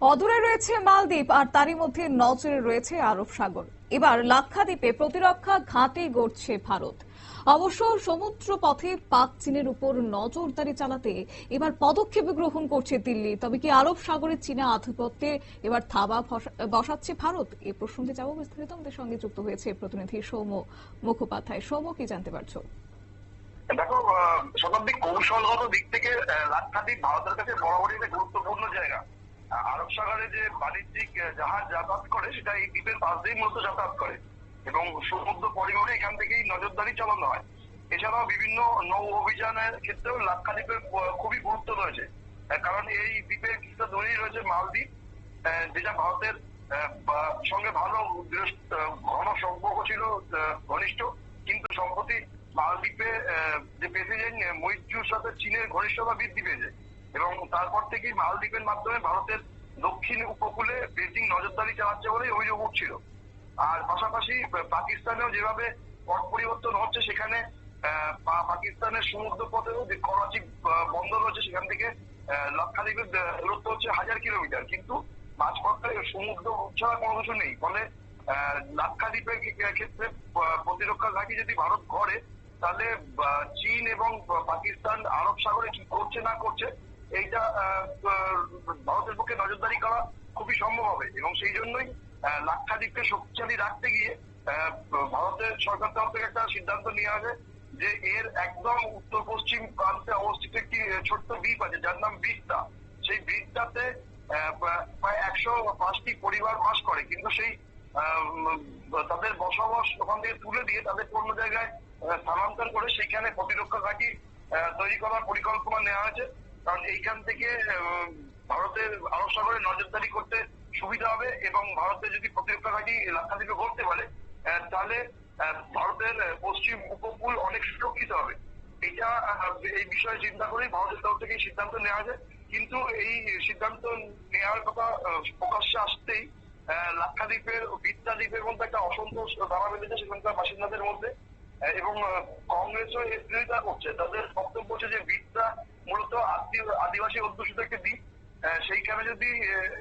অদূরে রয়েছে মালদ্বীপ আর তারই মধ্যে নজরে রয়েছে আরব সাগর। এবার লাক্ষাদ্বীপে প্রতিরক্ষা ঘাঁটি গড়ছে ভারত। অবশ্য সমুদ্র পথে পাক চীনের উপর নজরদারি চালাতে এবার পদক্ষেপ গ্রহণ করছে দিল্লি। তবে কি আরব সাগরে চীনা আধিপত্যে এবার থাবা বসাচ্ছে ভারত? এ প্রসঙ্গে যাব বিস্তারিত। আমাদের সঙ্গে যুক্ত হয়েছে প্রতিনিধি সৌম্য মুখোপাধ্যায়। সৌম্য, কি জানতে পারছ? দেখো শতাব্দী কৌশলগত দিক থেকে লাক্ষাদ্বীপ ভারতের কাছে বরাবরই একটা গুরুত্বপূর্ণ জায়গা। আরব সাগরে যে বাণিজ্যিক জাহাজ যাতায়াত করে, সেটা এই দ্বীপের পাশ দিয়েই মূলত যাতায়াত করে। এবং সমুদ্র পরিবহনে এখান থেকেই নজরদারি চালানো হয়। এছাড়াও বিভিন্ন নৌ অভিযানের ক্ষেত্রেও লাক্ষাদ্বীপের খুবই গুরুত্ব রয়েছে। কারণ এই দ্বীপের কিছুটা দূরেই রয়েছে মালদ্বীপ যেটা ভারতের সঙ্গে ভালো ঘন সম্পর্ক ছিল ঘনিষ্ঠ। কিন্তু সম্প্রতি মালদ্বীপে যে প্রেসিডেন্ট মৈত্রীর সাথে চীনের ঘনিষ্ঠতা বৃদ্ধি পেয়েছে। এবং তারপর থেকেই মালদ্বীপের মাধ্যমে ভারতের দক্ষিণ উপকূলে বেজিং নজরদারি চালাচ্ছে বলেই অভিযোগ উঠছিল। আর পাশাপাশি পাকিস্তানেও যেভাবে পট পরিবর্তন হচ্ছে সেখানে পাকিস্তানের সমুদ্র পথেও যে করাচি বন্দর রয়েছে সেখান থেকে আহ, দূরত্ব হচ্ছে হাজার কিলোমিটার। কিন্তু মাঝপথে সমুদ্র ছাড়া কোনো কিছু নেই। ফলে লাক্ষাদ্বীপের ক্ষেত্রে প্রতিরক্ষা ঘাঁটি যদি ভারত করে তাহলে চীন এবং পাকিস্তান আরব সাগরে কি করছে না করছে এইটা ভারতের পক্ষে নজরদারি করা খুবই সম্ভব হবে। এবং সেই জন্যই লাক্ষাদ্বীপকে শক্তিশালী রাখতে গিয়ে ভারতের সরকার তরফ থেকে একটা সিদ্ধান্ত নিয়ে আসে যে এর একদম উত্তর পশ্চিম প্রান্তে অবস্থিত একটি ছোট্ট দ্বীপ আছে যার নাম বিস্তা সেই আহ, প্রায়- একশো পাঁচটি পরিবার বাস করে। কিন্তু সেই তাদের বসবাস ওখান থেকে তুলে দিয়ে তাদের অন্য জায়গায় স্থানান্তর করে সেইখানে প্রতিরক্ষা ঘাঁটি তৈরি করার পরিকল্পনা নেওয়া হয়েছে। কারণ এইখান থেকে ভারতের আরব সাগরে নজরদারি করতে সুবিধা হবে এবং ভারতের যদি প্রতিরক্ষা ঘাঁটি লাক্ষাদ্বীপে করতে পারে তাহলে ভারতের পশ্চিম উপকূল অনেক সুরক্ষিত হবে। এটা এই বিষয়ে চিন্তা করেই ভারতের তরফ থেকে সিদ্ধান্ত নেওয়া হয়েছে কিন্তু এই সিদ্ধান্ত নেওয়ার কথা প্রকাশ্যে আসতেই লাক্ষাদ্বীপের বিদ্যা দ্বীপের মধ্যে একটা অসন্তোষ দাঁড়া বেঁধেছে সেখানকার বাসিন্দাদের মধ্যে এবং কংগ্রেসও এর বিরোধিতা করছে। তাদের বক্তব্য হচ্ছে যে বিদ্যা মূলত আদি- আদিবাসী অধ্যুষিত একটি দ্বীপ সেইখানে যদি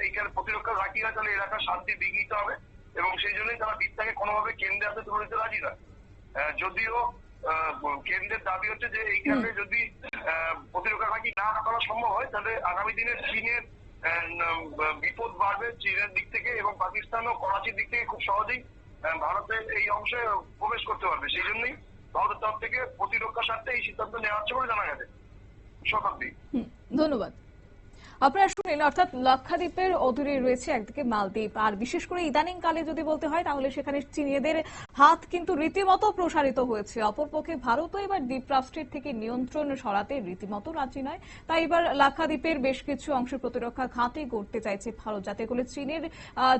এইখানে প্রতিরক্ষা রাখি হয় তাহলে এলাকার শান্তি বিঘ্নিত হবে এবং সেই জন্যই তারা বিদ্যাকে কোনোভাবে কেন্দ্রে আসতে তুলে দিতে রাজি আহ, যদিও কেন্দ্রের দাবি হচ্ছে যে এই এইখানে যদি আহ, প্রতিরক্ষা ঘাঁটি না করা সম্ভব হয় তাহলে আগামী দিনে চীনের বিপদ বাড়বে চীনের দিক থেকে এবং পাকিস্তান ও করাচির দিক থেকে খুব সহজেই ভারতের এই অংশে প্রবেশ করতে পারবে। সেই জন্যই ভারতের তরফ থেকে প্রতিরক্ষা স্বার্থে এই সিদ্ধান্ত নেওয়া হচ্ছে বলে জানা গেছে। ধন্যবাদ। আপনারা শুনলেন, অর্থাৎ লাক্ষাদ্বীপেের অদূরে রয়েছে একদিকে মালদ্বীপ। আর বিশেষ করে ইদানিং কালে যদি বলতে হয়, তাহলে সেখানে চীনীয়দের হাত কিন্তু রীতিমতো প্রসারিত হয়েছে। অপরপক্ষে ভারতও এবার দ্বীপ রাষ্ট্রের থেকে নিয়ন্ত্রণ সরাতে রীতিমতো রাজি নয়। তাই এবার লাক্ষাদ্বীপের বেশ কিছু অংশ প্রতিরক্ষা ঘাঁটি গড়তে চাইছে ভারত, যাতে করে চীনের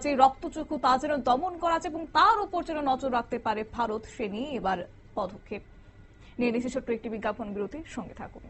যে রক্তচক্ষু, তা যেন দমন করা যায় এবং তার উপর যেন নজর রাখতে পারে ভারত। সে নিয়ে এবার পদক্ষেপ। নিয়ে ছোট্ট একটি বিজ্ঞাপন বিরতির সঙ্গে থাকুন।